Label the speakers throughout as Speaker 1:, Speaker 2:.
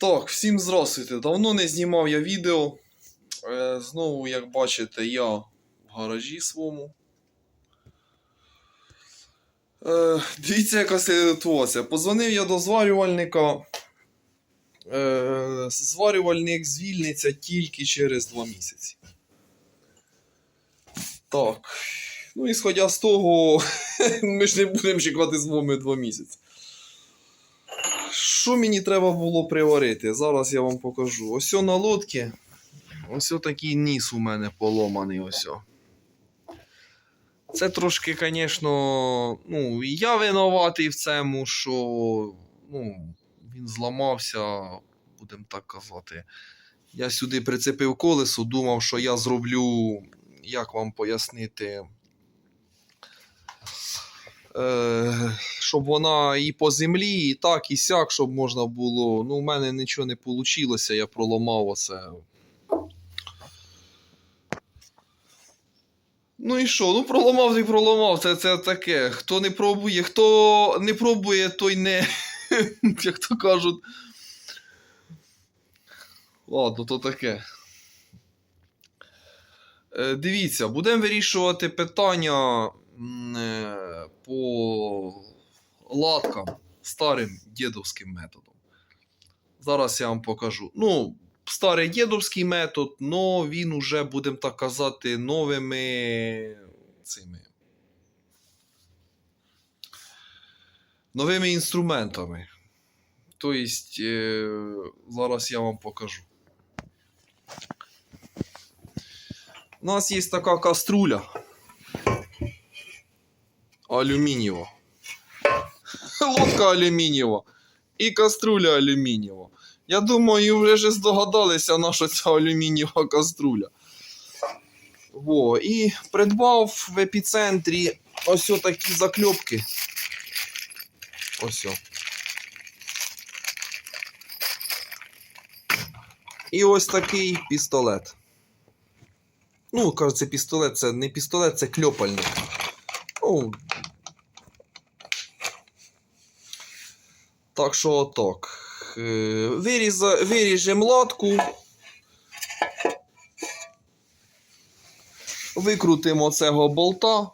Speaker 1: Так, всім здравствуйте. Давно не знімав я відео. Е, знову, як бачите, я в гаражі своєму. Е, дивіться, яка ситуація. Позвонив я до зварювальника. Е, зварювальник звільниться тільки через 2 місяці. Так. Ну, і сходя з того, ми ж не будемо чекати з вами 2 місяці. Що мені треба було приварити? Зараз я вам покажу. Ось на лодці. Ось такий ніс у мене поломаний. Ось. Це трошки, звісно, ну, я винуватий в цьому, що ну, він зламався, будемо так казати. Я сюди прицепив колесо, думав, що я зроблю, як вам пояснити. Е, щоб вона і по землі, і так, і сяк, щоб можна було. Ну, у мене нічого не вийшло, я проламав оце. Ну і що? Ну проламав і проламав. Це, це таке. Хто не пробує, хто не пробує, той не. Як то кажуть. Ладно, то таке. Е, Дивіться, будемо вирішувати питання по латкам старим дідовським методом. Зараз я вам покажу. Ну, старий дідовський метод, але він уже, будемо так казати, новими цими. Новими інструментами. Тобто, е, зараз я вам покажу. У нас є така каструля. Алюмінієва. Лодка алюмінієва. І каструля алюмінієва. Я думаю, вже здогадалися, на що ця алюмінієва каструля. Во, і придбав в епіцентрі ось такі закльопки. Ось. І ось такий пістолет. Ну, кажуть, це пістолет, це не пістолет, це кльопальник. Ну, так що отак. Е, Виріза, виріжемо латку. Викрутимо цього болта.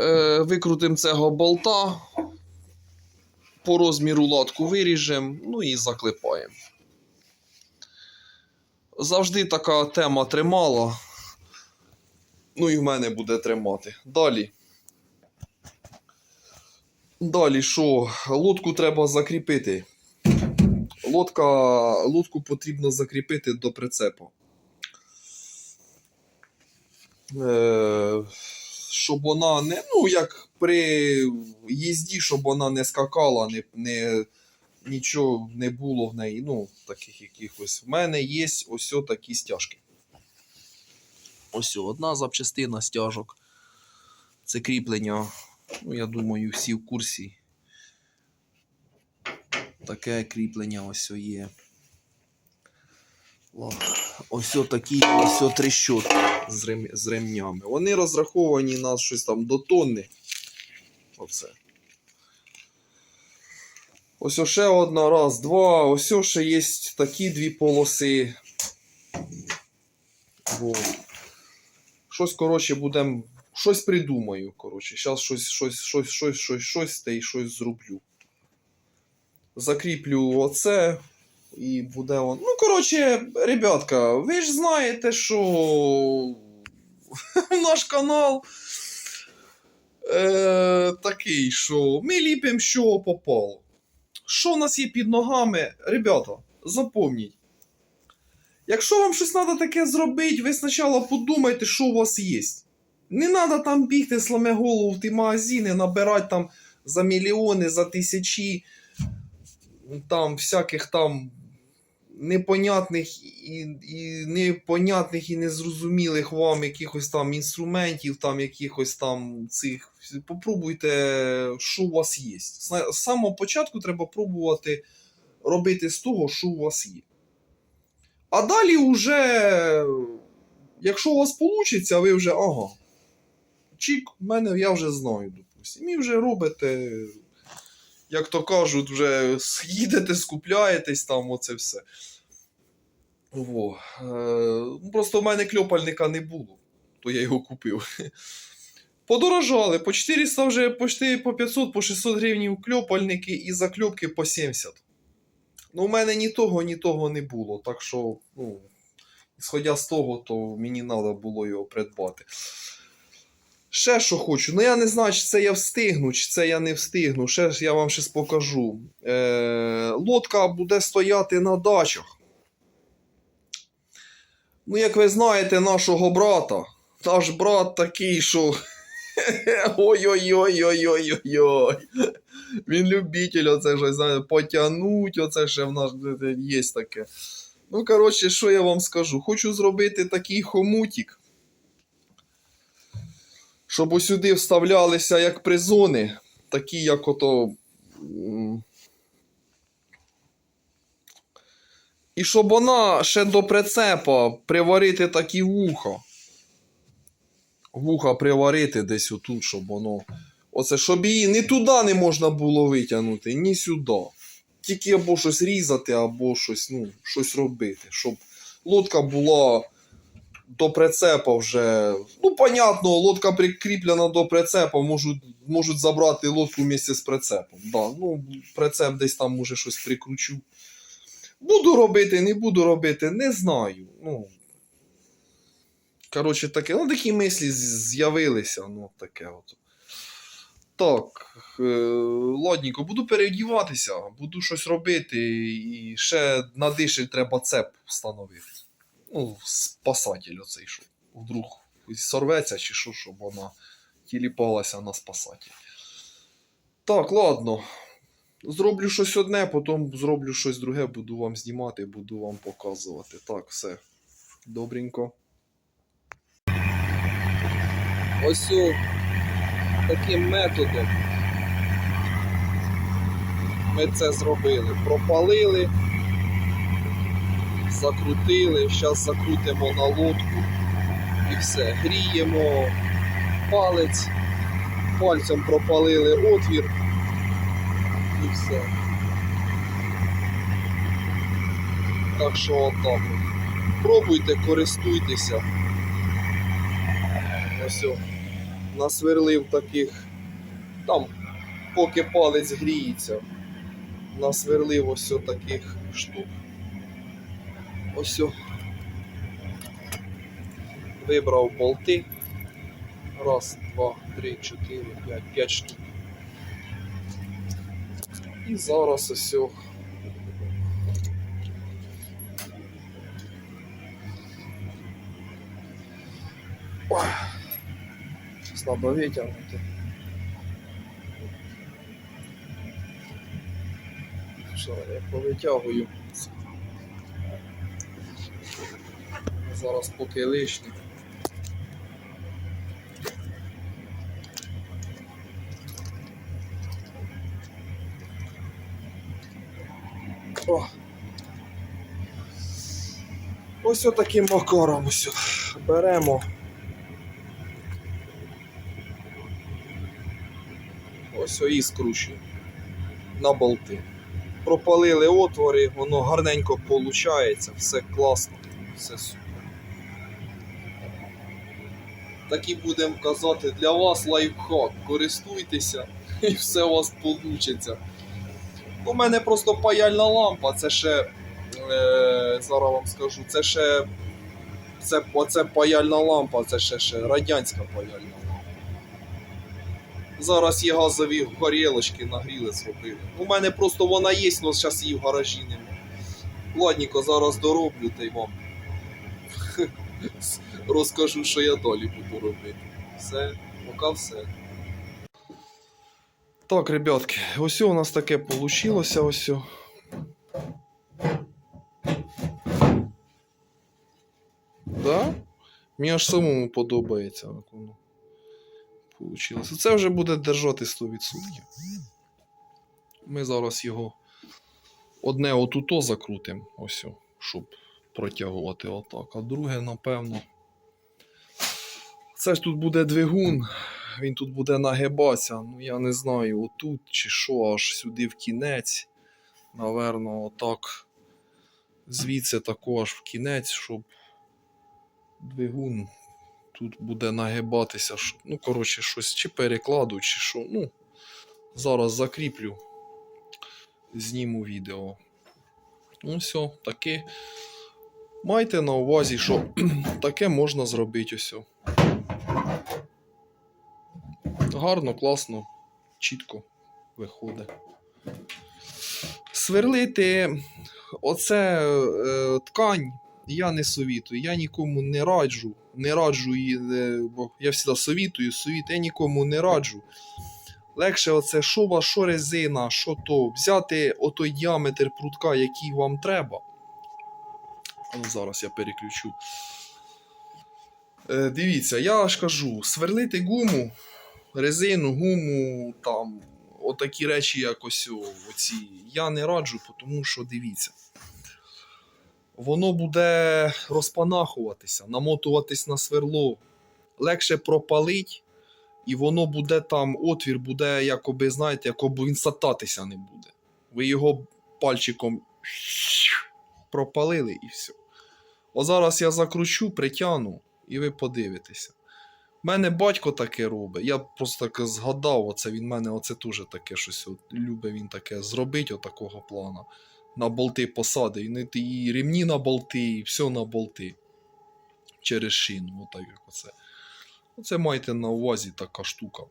Speaker 1: Е, Викрутимо цього болта. По розміру латку виріжемо, ну і заклепаємо. Завжди така тема тримала. Ну і в мене буде тримати. Далі. Далі що? Лодку треба закріпити. Лодка, лодку потрібно закріпити до прицепу. Е, щоб вона не, ну, як при їзді, щоб вона не скакала, не, не, нічого не було в неї. Ну, таких якихось. В мене є ось такі стяжки. Ось одна запчастина стяжок. Це кріплення. Ну, я думаю, всі в курсі. Таке кріплення ось є. Ось такі ось трещотки з, з ремнями. Вони розраховані на щось там до тонни. Оце. Ось ще одна, раз, два. Ось ще є такі дві полоси. Во. Щось, коротше, будемо. Щось придумаю. Коротше. Зараз щось, щось, щось, щось, щось, щось та й щось зроблю. Закріплю оце. І буде он. Ну, коротше, ребятка, ви ж знаєте, що наш канал е, такий, що ми ліпимо, що попало. Що в нас є під ногами? Ребята, запомніть. Якщо вам щось треба таке зробити, ви спочатку подумайте, що у вас є. Не треба там бігти, сламе голову в ті магазини, набирати там за мільйони, за тисячі там всяких там непонятних і, і непонятних і незрозумілих вам якихось там інструментів, там якихось там цих. Попробуйте, що у вас є. З самого початку треба пробувати робити з того, що у вас є. А далі вже, якщо у вас вийде, ви вже ага. Чік, в мене я вже знаю, допустимо. І вже робите як то кажуть, вже їдете, скупляєтесь там, оце все. Во. Е, просто в мене кльопальника не було, то я його купив. Подорожали, по 400 вже почти по 500, по 600 гривень кльопальники і закльопки по 70. Ну, у мене ні того, ні того не було. Так що, ну, сходя з того, то мені треба було його придбати. Ще що хочу. Ну я не знаю, чи це я встигну, чи це я не встигну. Ще я вам щось покажу. Е, лодка буде стояти на дачах. Ну, як ви знаєте, нашого брата. Наш брат такий, що. Ой-ой-ой-ой-ой-ой-ой. Він любитель, оце ж, знаєте, потягнуть, оце ще в нас є таке. Ну, коротше, що я вам скажу? Хочу зробити такий хомутик, щоб усюди вставлялися як призони, такі, як ото. І щоб вона ще до прицепа приварити такі вуха. Вуха приварити десь отут, щоб воно. Оце, щоб її ні туди не можна було витягнути, ні сюди. Тільки або щось різати, або щось, ну, щось робити. Щоб лодка була до прицепа вже. Ну, понятно, лодка прикріплена до прицепа, можуть, можуть забрати лодку вместе з прицепом. Да, ну, прицеп десь там може щось прикручу. Буду робити, не буду робити, не знаю. Ну, коротше, таке, ну такі мислі з'явилися, ну таке от. Так, е, ладненько, буду переодіватися, буду щось робити, і ще на дишель треба цеп встановити. Ну, спасатель оцей, що вдруг сорветься чи що, щоб вона тіліпалася на спасатель. Так, ладно. Зроблю щось одне, потім зроблю щось друге, буду вам знімати, буду вам показувати. Так, все. Добренько. Ось таким методом ми це зробили. Пропалили, закрутили, зараз закрутимо на лодку і все. Гріємо палець, пальцем пропалили отвір і все. Так що отак. Пробуйте, користуйтеся. Ось насверлив таких, там, поки палець гріється, насверлив ось таких штук. Ось. Вибрав болти. Раз, два, три, чотири, п'ять, п'ять штук. І зараз ось. Слабо витягнути. Що, я повитягую. Зараз поки лишнє. О. Ось отаким макаром ось. Беремо. Ось і скручуємо на болти. Пропалили отвори, воно гарненько виходить, все класно, все супер. Так і будемо казати для вас лайфхак. Користуйтеся і все у вас вийде. У мене просто паяльна лампа, це ще, е, зараз вам скажу, це ще це, оце паяльна лампа, це ще, ще радянська паяльна лампа. Зараз є газові горілочки, нагріли, зробили. У мене просто вона є, але зараз її в гаражі немає. Ладненько, зараз дороблю та й вам розкажу, що я далі буду робити. Все, поки все. Так, ребятки, ось у нас таке вийшло. Ось. Да? Мені аж самому подобається. як воно Получилося. Це вже буде держати 100%. Ми зараз його одне отуто закрутимо, ось, щоб протягувати отак. А друге, напевно. Це ж тут буде двигун. він тут буде нагибатися. Ну я не знаю, отут чи що, аж сюди в кінець. Наверно, отак. Звідси також в кінець, щоб двигун тут буде нагибатися. Ну, коротше, щось чи перекладу, чи що. Ну, зараз закріплю, зніму відео. Ну, все, таке. Майте на увазі, що таке можна зробити ось. Гарно, класно, чітко виходить. Сверлити оце е, ткань я не совітую. Я нікому не раджу. Не раджу її, е, бо я завжди совітую, совітую, я нікому не раджу. Легше оце що що резина, що то. Взяти отой діаметр прутка, який вам треба. Ну, зараз я переключу. Е, дивіться, я ж кажу, сверлити гуму, резину, гуму, там, отакі речі, як ось о, оці, я не раджу, тому що дивіться. Воно буде розпанахуватися, намотуватись на сверло. Легше пропалить, і воно буде там, отвір буде, якоби, знаєте, якоби він сататися не буде. Ви його пальчиком пропалили і все. О зараз я закручу, притягну, і ви подивитеся. У мене батько таке робить. Я просто так згадав, оце він мене оце теж таке щось от, любить він таке зробить, отакого плана. На болти посадить. І, і ремні на болти, і все на болти. Через шину. Отак як оце. Оце майте на увазі така штука.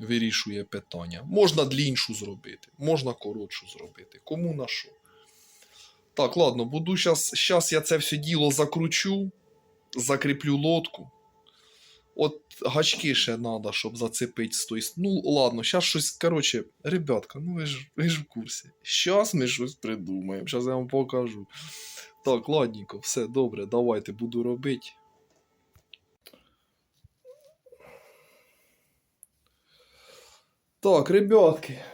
Speaker 1: Вирішує питання. Можна дліншу зробити, можна коротшу зробити. Кому на що. Так, ладно, буду щас, щас я це все діло закручу, закріплю лодку. От гачки ще треба, щоб зацепити з тої. Ну, ладно, зараз щось. Коротше, ребятка, ну ви ж, ви ж в курсі. Щас ми щось придумаємо, зараз я вам покажу. Так, ладненько, все добре, давайте буду робити. Так, ребятки,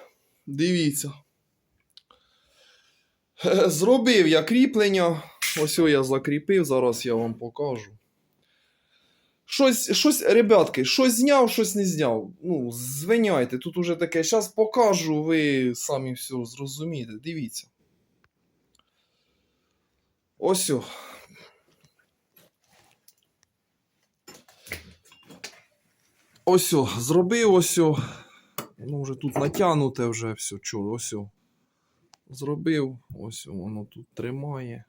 Speaker 1: дивіться. Зробив я кріплення. Ось я закріпив, зараз я вам покажу. Щось, щось, ребятки, щось зняв, щось не зняв. Ну, звиняйте, тут уже таке. Зараз покажу, ви самі все зрозумієте. Дивіться. Ось. Ось, о, зробив ось. Ну, вже тут натягнуте вже все. Чого, ось. о. Зробив, ось воно тут тримає.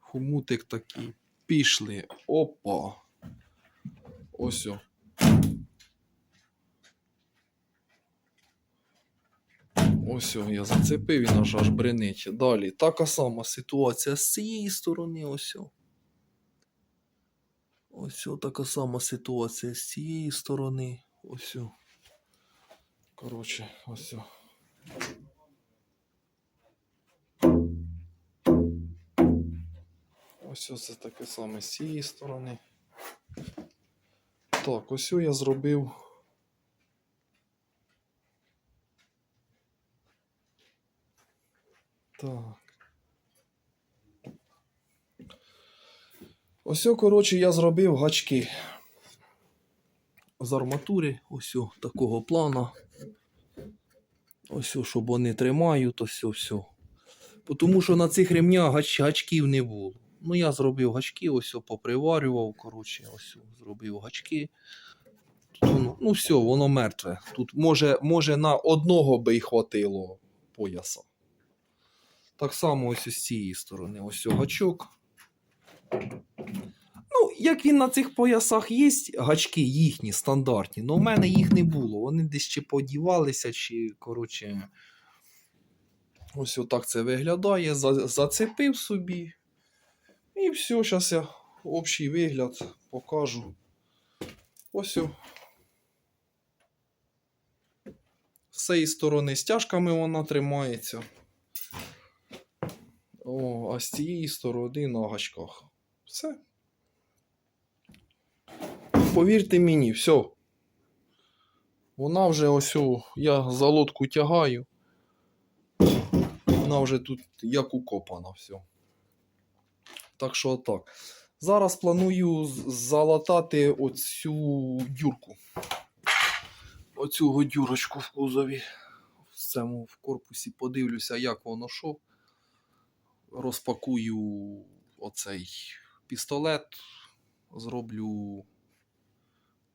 Speaker 1: Хомутик такий. Пішли. Опа. Ось. о. Ось о, я зацепив, він аж аж бренить. Далі така сама ситуація з цієї сторони. Ось. о. Ось о, така сама ситуація з цієї сторони. Ось. Коротше, ось. о. Ось це таке саме з цієї сторони. Так, ось я зробив. Так. Ось, коротше, я зробив гачки з арматури, ось такого плана. Ось, щоб вони тримають, ось все. Тому що на цих ремнях гач, гачків не було. Ну, я зробив гачки, ось поприварював, коротше, ось зробив гачки. Тут воно, ну все, воно мертве. Тут може, може на одного би й хватило пояса. Так само ось з цієї сторони. Ось гачок. Ну, як він на цих поясах є, гачки їхні, стандартні, але в мене їх не було. Вони десь чи подівалися, чи, коротше. Ось отак це виглядає. Зацепив собі. І все, зараз я общий вигляд покажу. Ось. З цієї сторони стяжками вона тримається. О, а з цієї сторони на гачках. Все. Повірте мені, все. Вона вже ось, я за лодку тягаю. Вона вже тут як укопана, все. Так що так. Зараз планую залатати оцю дюрку. оцю годюрочку в кузові. В цьому в корпусі подивлюся, як воно що. Розпакую оцей пістолет, зроблю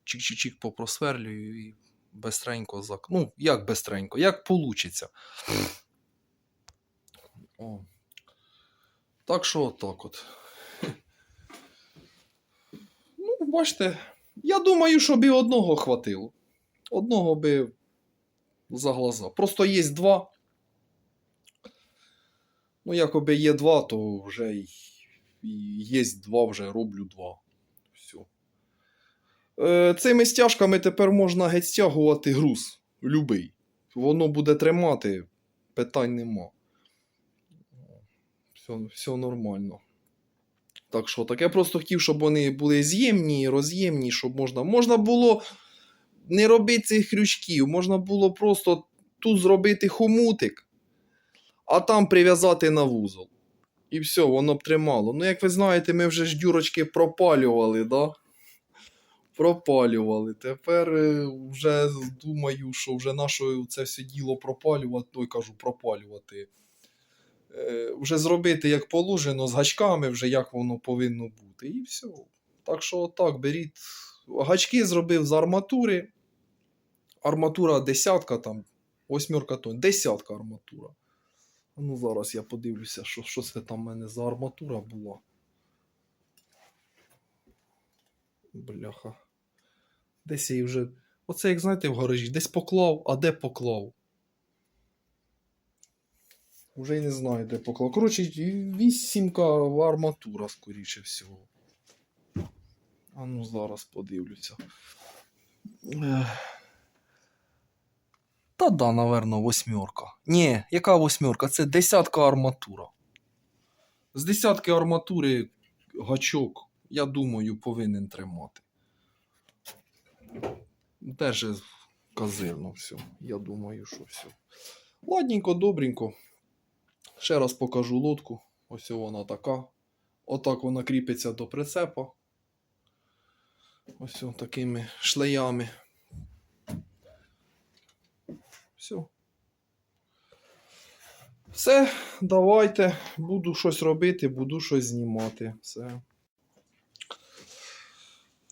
Speaker 1: чик-чик-чик попросверлюю і бестренько зак. Ну, як бестренько, як получиться. О. Так що отак от. Ну, бачите, я думаю, що б і одного хватило. Одного би за глаза. Просто є два. Ну, якоби є два, то вже і є два, вже роблю два. Все. Е, цими стяжками тепер можна геть стягувати груз. Любий. Воно буде тримати, питань нема. Все, все нормально. Так що, так я просто хотів, щоб вони були з'ємні, роз'ємні, щоб можна. Можна було не робити цих крючків, можна було просто тут зробити хомутик, а там прив'язати на вузол. І все, воно б тримало. Ну, як ви знаєте, ми вже ж дюрочки пропалювали, да? Пропалювали. Тепер е, вже думаю, що вже наше це все діло пропалювати, той кажу, пропалювати. Е, Вже зробити як положено, з гачками, вже як воно повинно бути. І все. Так що так, беріть. Гачки зробив з арматури. Арматура десятка там, восьмерка тонн, десятка арматура. Ну, зараз я подивлюся, що, що це там в мене за арматура була. Бляха. Десь я її вже. Оце, як знаєте, в гаражі, десь поклав, а де поклав. Уже й не знаю, де поклав. Коротше, вісімка арматура, скоріше всього. А ну зараз подивлюся. Та да, наверно, восьмерка. Ні, яка восьмерка? Це десятка арматура. З десятки арматури гачок, я думаю, повинен тримати. Теж казирно все. Я думаю, що все. Ладненько, добренько. Ще раз покажу лодку. Ось вона така. Отак вона кріпиться до прицепа. Ось такими шлеями. Все. Все, давайте. Буду щось робити, буду щось знімати. Все.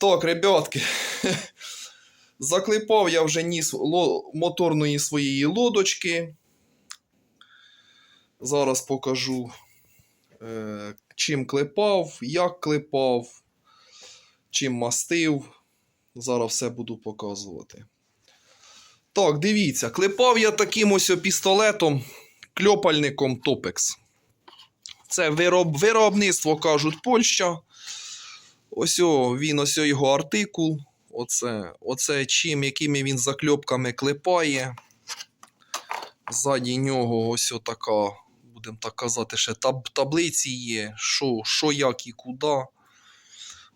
Speaker 1: Так, ребятки. Заклепав я вже ніс моторної своєї лодочки. Зараз покажу, е, чим клепав, як клепав, чим мастив. Зараз все буду показувати. Так, дивіться, клепав я таким ось пістолетом, кльопальником Топекс. Це вироб, виробництво, кажуть, Польща. Ось о, він, ось о його артикул. Оце, оце чим, якими він закльопками клепає. Ззаді нього ось така, будемо так казати, ще таб, таблиці є, що, що, як і куди.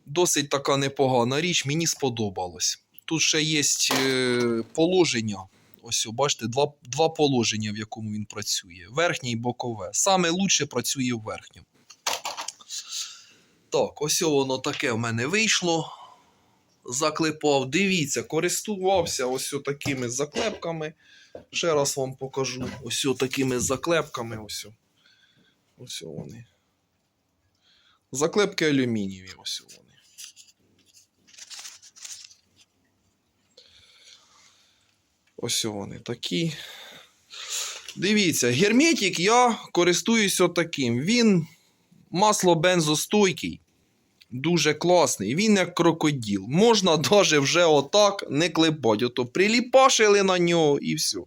Speaker 1: Досить така непогана річ, мені сподобалось. Тут ще є е, положення. Ось, бачите, два, два положення, в якому він працює: верхнє і бокове. Саме лучше працює в верхньому. Так, ось воно таке в мене вийшло. Заклепав. Дивіться, користувався ось такими заклепками. Ще раз вам покажу. Ось такими заклепками. Ось, ось вони. Заклепки алюмінієві. Ось вони. Ось вони такі. Дивіться, герметик я користуюся таким. Він масло бензостойкий. Дуже класний. Він як крокодил. Можна навіть вже отак не клепати. Ото приліпашили на нього і все.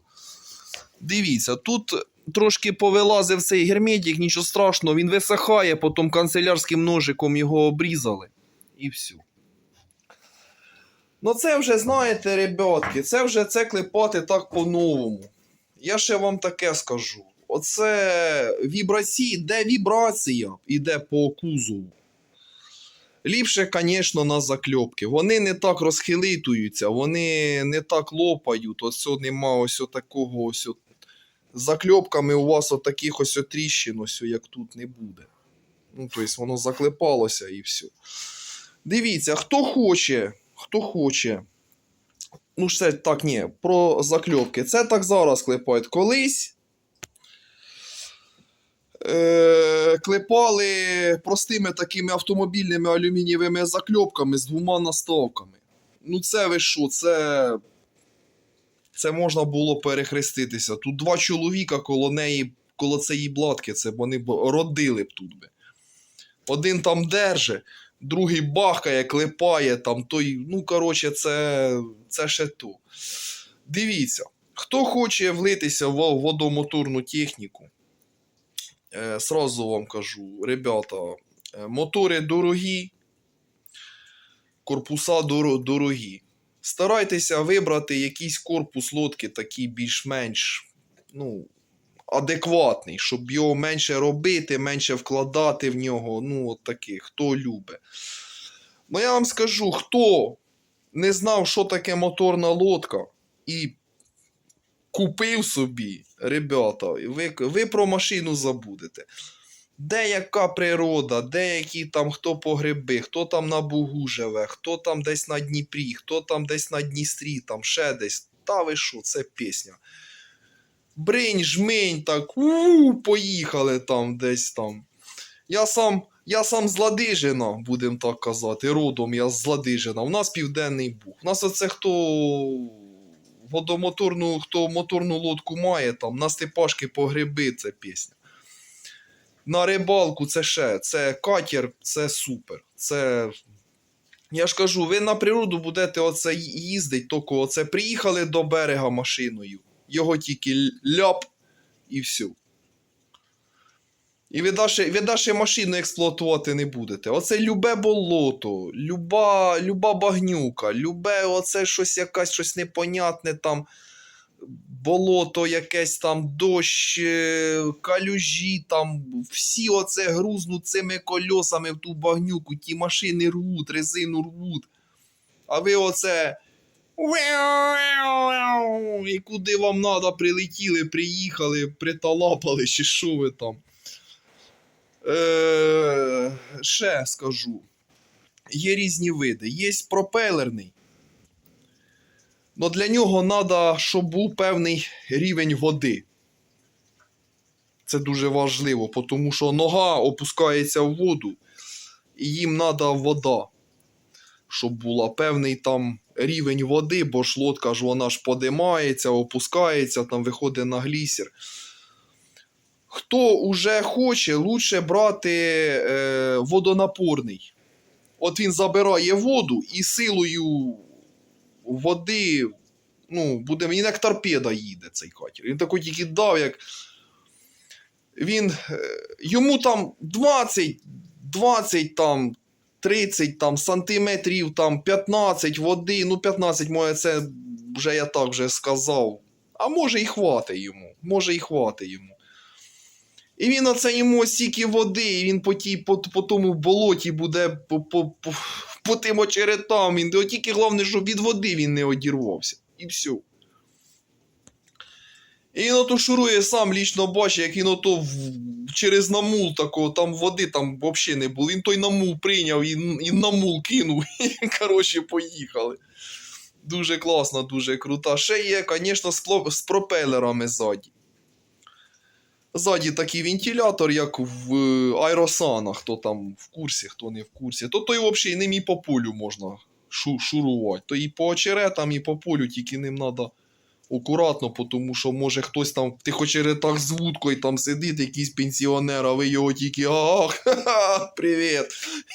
Speaker 1: Дивіться, тут трошки повилазив цей герметик, нічого страшного, він висихає, потім канцелярським ножиком його обрізали. І все. Ну, це вже, знаєте, ребятки, це вже це клепати так по-новому. Я ще вам таке скажу. Оце вібрації, де вібрація йде по кузову. Ліпше, звісно, на закльопки. Вони не так розхилитуються, вони не так лопають. Ось нема ось такого ось. закльопками у вас отаких ось тріщин, ось як тут не буде. Ну, тобто воно заклепалося і все. Дивіться, хто хоче, хто хоче. Ну, це так, ні, про закльопки. Це так зараз клепають. Колись. Е, клепали простими такими автомобільними алюмінієвими закльопками з двома наставками. Ну, це ви що, це. Це можна було перехреститися. Тут два чоловіка коло неї, коло цієї блатки, це вони б родили б тут би. Один там держи, другий бахкає, клепає там, той, ну, коротше, це, це ще то. Дивіться, хто хоче влитися в водомоторну техніку, сразу вам кажу, ребята, е, мотори дорогі, корпуса дорогі. Старайтеся вибрати якийсь корпус лодки такий більш-менш ну, адекватний, щоб його менше робити, менше вкладати в нього. Ну, от такий, хто любить. Ну, я вам скажу, хто не знав, що таке моторна лодка, і купив собі, ребята, ви, ви про машину забудете. Деяка природа, деякі там хто по гриби, хто там на Бугу живе, хто там десь на Дніпрі, хто там десь на Дністрі, там ще десь. Та ви що, це пісня. Бринь, жмень, так, у поїхали там десь там. Я сам, я сам з Ладижина, будемо так казати, родом я з Ладижина. У нас південний Буг. У нас оце хто водомоторну, хто моторну лодку має, там, на степашки по гриби, це пісня. На рибалку це ще, це катер, це супер. Це. Я ж кажу, ви на природу будете оце їздити, тільки оце приїхали до берега машиною. Його тільки ляп і все. І ви далі, ви далі машину експлуатувати не будете. Оце любе болото, люба, люба багнюка, любе оце щось якась щось непонятне там. Болото якесь там, дощ, е, калюжі, там всі оце грузнуть цими кольосами в ту багнюку, ті машини рвуть, резину рвуть. А ви оце. І куди вам треба, прилетіли, приїхали, приталапали, чи що ви там. Е, ще скажу. Є різні види. Є пропелерний. Но для нього треба, щоб був певний рівень води. Це дуже важливо, тому що нога опускається в воду, і їм треба вода. Щоб була певний там рівень води, бо ж лодка ж вона ж подимається, опускається, там виходить на глісер. Хто уже хоче, лучше брати е, водонапорний. От він забирає воду і силою води, ну, буде, він як торпеда їде цей катер. Він такий тільки дав, як. Він. е, Йому там 20, 20 там, 30 там, сантиметрів, там, 15 води. Ну, 15, моє, це вже я так вже сказав. А може і хватить йому. Може і хватить йому. І він оце йому стільки води, і він по, тій, по, по тому болоті буде по, по, по, по тим очеретам. Він тільки головне, щоб від води він не одірвався. І все. І він ото шурує сам лічно бачить, як він ото в, через намул такого, там води там взагалі не було. Він той намул прийняв і, і намул кинув. І, коротше, поїхали. Дуже класно, дуже круто. Ще є, звісно, з пропелерами ззаді. Ззаді такий вентилятор, як в е, аеросанах, хто там в курсі, хто не в курсі. То той взагалі ним і по полю можна шу- шурувати. То і по очеретам, і по полю, тільки ним треба акуратно, тому що може хтось там в тих очеретах з вудкою там сидить, якийсь пенсіонер, а ви його тільки ах, привіт.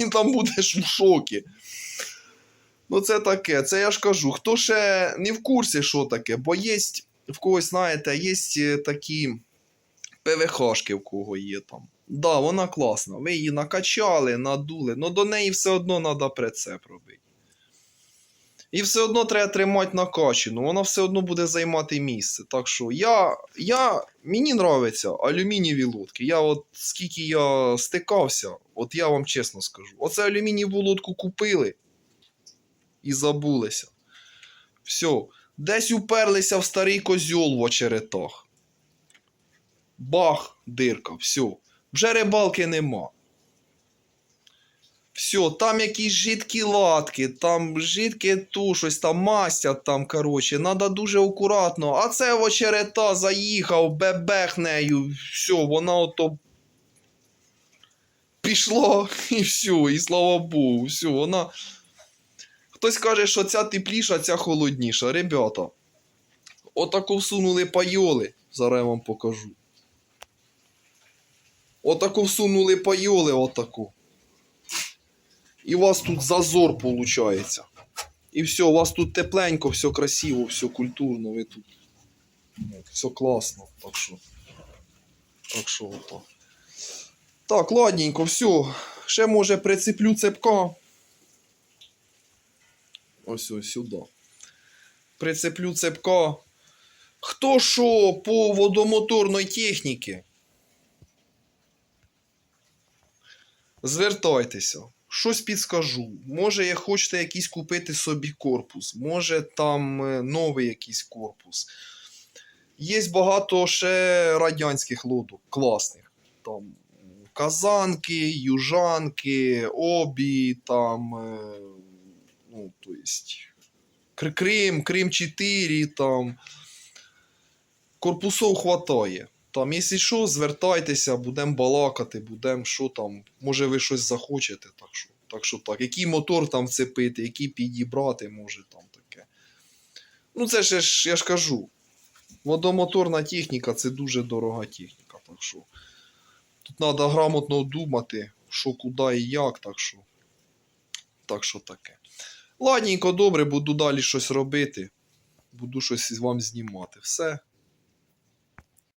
Speaker 1: Він там будеш в шокі. Ну, це таке, це я ж кажу. Хто ще не в курсі, що таке, бо є в когось, знаєте, є такі. ПВХшки в кого є там. Да, вона класна. Ви її накачали, надули, але до неї все одно треба прицеп робити. І все одно треба тримати накачану, вона все одно буде займати місце. Так що я, я, мені нравиться алюмінієві лодки. Я от скільки я стикався, от я вам чесно скажу. Оце алюмінієву лодку купили і забулися. Все, десь уперлися в старий козьол в очеретах. Бах, дирка, все. Вже рибалки нема. Все, там якісь жидкі латки, там жидке ту, щось там мастять там, коротше, треба дуже акуратно. А це очерета заїхав, бебех нею, все, вона ото пішло і все, і слава Богу, все, вона. Хтось каже, що ця тепліша, ця холодніша. Ребята, отако всунули пайоли, зараз я вам покажу. Отако всунули пайоли, отаку. І у вас тут зазор виходить. І все, у вас тут тепленько, все красиво, все культурно, ви тут. Все класно. Так що. Так що ото. Так, ладненько, все. Ще може прицеплю цепка. Ось ось сюди. Прицеплю цепка. Хто що по водомоторної техніки? Звертайтеся. Щось підскажу. Може, я хочете якийсь купити собі корпус, може там е, новий якийсь корпус. Є багато ще радянських лодок, класних. Там казанки, южанки, обі, там. е, Ну, то есть, Крим, Крим 4, там. Корпусов хватає. Там, якщо що, звертайтеся, будемо балакати, будемо що там. Може ви щось захочете, так що, так що так. Який мотор там вцепити, який підібрати, може там таке. Ну, це ж я ж, я ж кажу. Водомоторна техніка це дуже дорога техніка. Так що. Тут треба грамотно думати, що куди і як, так що. Так що таке. Ладненько, добре, буду далі щось робити. Буду щось вам знімати. Все.